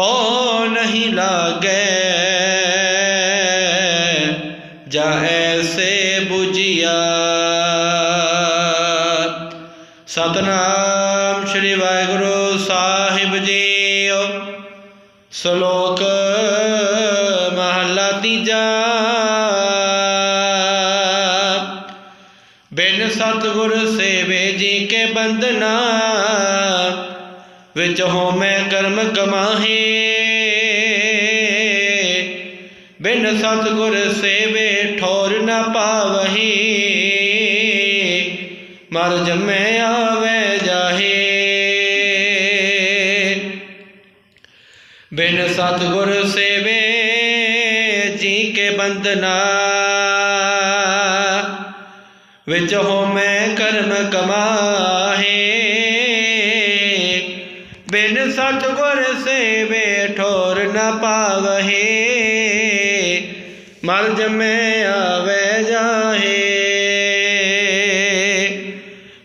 ਪੋ ਨਹੀਂ ਲਾਗੈ। ਜਾ ਐਸੇ 부ਜੀਆ ਸਤਨਾਮ ਸ੍ਰੀ ਵਾਹਿਗੁਰੂ ਸਾਹਿਬ ਜੀਓ। ਸ਼ਲੋਕ ਮਹਲਾ ਤੀਜਾ। ਬਿਨ ਸਤਿਗੁਰ ਸੇਵੇ ਜੀ ਕੇ ਬੰਦਨਾ ਵਿੱਚ ਹੋਮੈ ਕਰਮ ਕਮਾਹੇ। ਬਿਨ ਸਤਿਗੁਰ ਸੇਵੇ ਠੋਰ ਨਾ ਪਾਵਹੀ। ਮਰ ਜਮੈ ਆਵੇ ਜਾਹੇ। ਬਿਨ ਸਤਿਗੁਰ ਸੇਵੇ ਜੀ ਕੇ ਬੰਦਨਾ ਵਿੱਚ ਹੋਮੈ ਕਰਮ ਕਮਾਹੇ। ਬਿਨ ਸਤਿਗੁਰ ਸੇਵੇ ਠੋਰ ਨ ਪਾਵਹੇ। ਮਰ ਜਮੈ ਆਵੇ ਜਾਹੇ।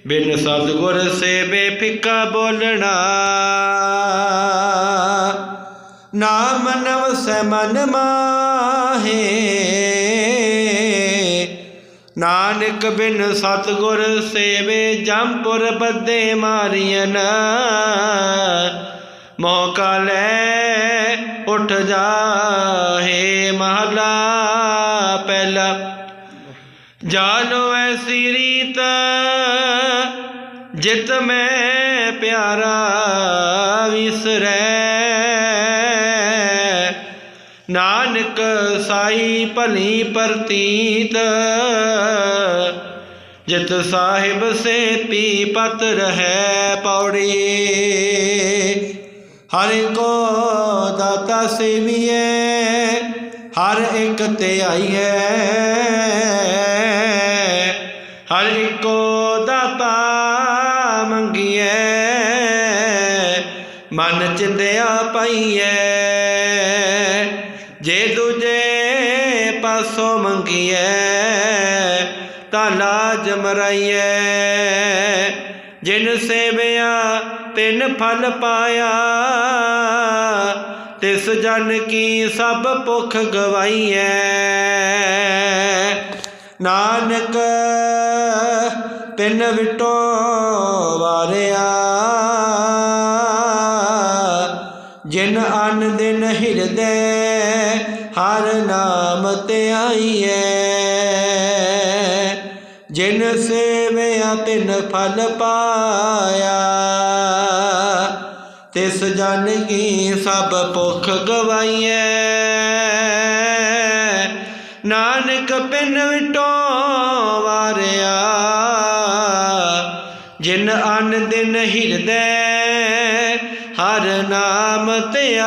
ਬਿਨ ਸਤਿਗੁਰ ਸੇਵੇ ਫਿੱਕਾ ਬੋਲਣਾ। ਨਾਮ ਨਵ ਸੈ ਮਨ ਮਾਹੇ। ਨਾਨਕ ਬਿਨ ਸਤਿਗੁਰ ਸੇਵੇ ਜੰਪੁਰ ਬੱਦੇ ਮਾਰੀਨ ਮੌਕਾ ਲੈ ਉੱਠ ਜਾਹੇ ਮਹਲਾ ਪਹਿਲਾ। ਜਾਨੋ ਐਸੀ ਰੀਤ ਜਿਤ ਮੈਂ ਪਿਆਰਾ ਵਿਸਰੈ। ਨਾਨਕ ਸਾਈ ਭਲੀ ਪ੍ਰਤੀਤ, ਜਿਤ ਸਾਹਿਬ ਸੇ ਪੀ ਪਤ ਰਹੈ ਪੌੜੀ। ਹਰ ਕੋ ਦਾਤਾ ਸੇਵੀਏ ਹਰ ਇੱਕ ਤੇ ਆਈ ਹੈ ਹਰ ਇੱਕੋ ਦਾਤਾ ਮੰਗੀਐ, ਮਨ ਚਿੰਦਿਆ ਪਾਈਐ। ਜੇ ਦੂਜੇ ਪਾਸੋਂ ਮੰਗੀਐ ਤਾਂ ਲਾਜ ਮਰਾਈਐ ਜਿਨ ਸੇਵਿਆ ਤਿਨ ਫਲ ਪਾਇਆ, ਤਿਸ ਜਨ ਕੀ ਸਭ ਭੁਖ ਗਵਾਈਐ। ਨਾਨਕ ਤਿੰਨ ਵਿਟੋ ਵਾਰਿਆ ਜਿਨ ਅਨ ਦਿਨ ਹਿਰਦੈ, ਹਰ ਨਾਮ ਧਿਆਈਐ ਜਿਨ ਸੇਵਿਆ, ਤਿਨ ਫਲ ਪਾਇਆ। ਤਿਸ ਜਨ ਕੀ ਸਭ ਭੁਖ ਗਵਾਈਐ। ਨਾਨਕ ਪਿੰਨ ਵਿਟੋ ਵਾਰਿਆ ਜਿਨ ਅਨ ਦਿਨ ਹਿਰਦੈ ਹਰ ਨਾਮ ਧਿਆਈਐ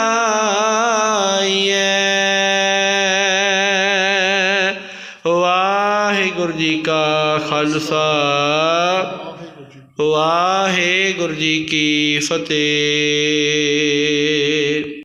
ਵਾਹਿਗੁਰੂ ਜੀ ਕਾ ਖਾਲਸਾ। ਵਾਹਿਗੁਰੂ ਜੀ ਕੀ ਫਤਿਹ।